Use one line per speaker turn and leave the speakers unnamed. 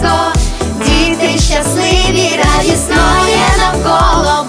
близько, діти щасливі, радісно є навколо.